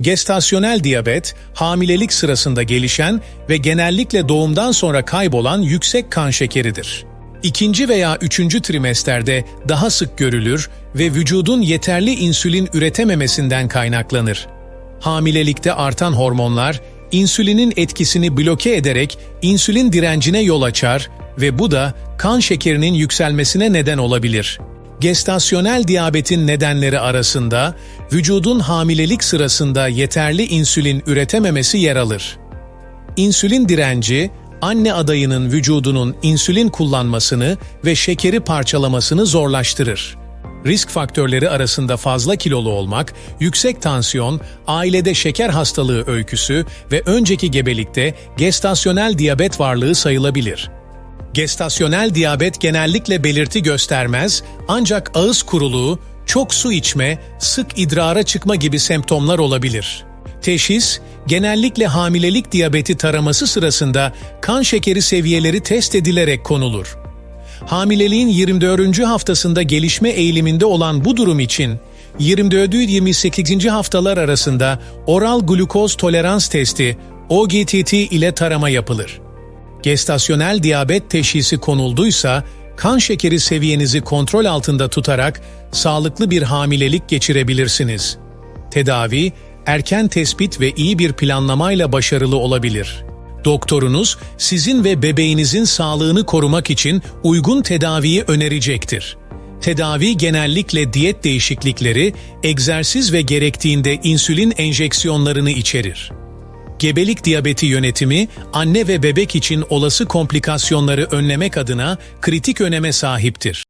Gestasyonel diyabet, hamilelik sırasında gelişen ve genellikle doğumdan sonra kaybolan yüksek kan şekeridir. İkinci veya üçüncü trimesterde daha sık görülür ve vücudun yeterli insülin üretememesinden kaynaklanır. Hamilelikte artan hormonlar, insülinin etkisini bloke ederek insülin direncine yol açar ve bu da kan şekerinin yükselmesine neden olabilir. Gestasyonel diyabetin nedenleri arasında vücudun hamilelik sırasında yeterli insülin üretememesi yer alır. İnsülin direnci, anne adayının vücudunun insülin kullanmasını ve şekeri parçalamasını zorlaştırır. Risk faktörleri arasında fazla kilolu olmak, yüksek tansiyon, ailede şeker hastalığı öyküsü ve önceki gebelikte gestasyonel diyabet varlığı sayılabilir. Gestasyonel diyabet genellikle belirti göstermez ancak ağız kuruluğu, çok su içme, sık idrara çıkma gibi semptomlar olabilir. Teşhis, genellikle hamilelik diyabeti taraması sırasında kan şekeri seviyeleri test edilerek konulur. Hamileliğin 24. haftasında gelişme eğiliminde olan bu durum için 24-28. haftalar arasında oral glukoz tolerans testi OGTT ile tarama yapılır. Gestasyonel diyabet teşhisi konulduysa, kan şekeri seviyenizi kontrol altında tutarak sağlıklı bir hamilelik geçirebilirsiniz. Tedavi, erken tespit ve iyi bir planlamayla başarılı olabilir. Doktorunuz sizin ve bebeğinizin sağlığını korumak için uygun tedaviyi önerecektir. Tedavi genellikle diyet değişiklikleri, egzersiz ve gerektiğinde insülin enjeksiyonlarını içerir. Gebelik diyabeti yönetimi, anne ve bebek için olası komplikasyonları önlemek adına kritik öneme sahiptir.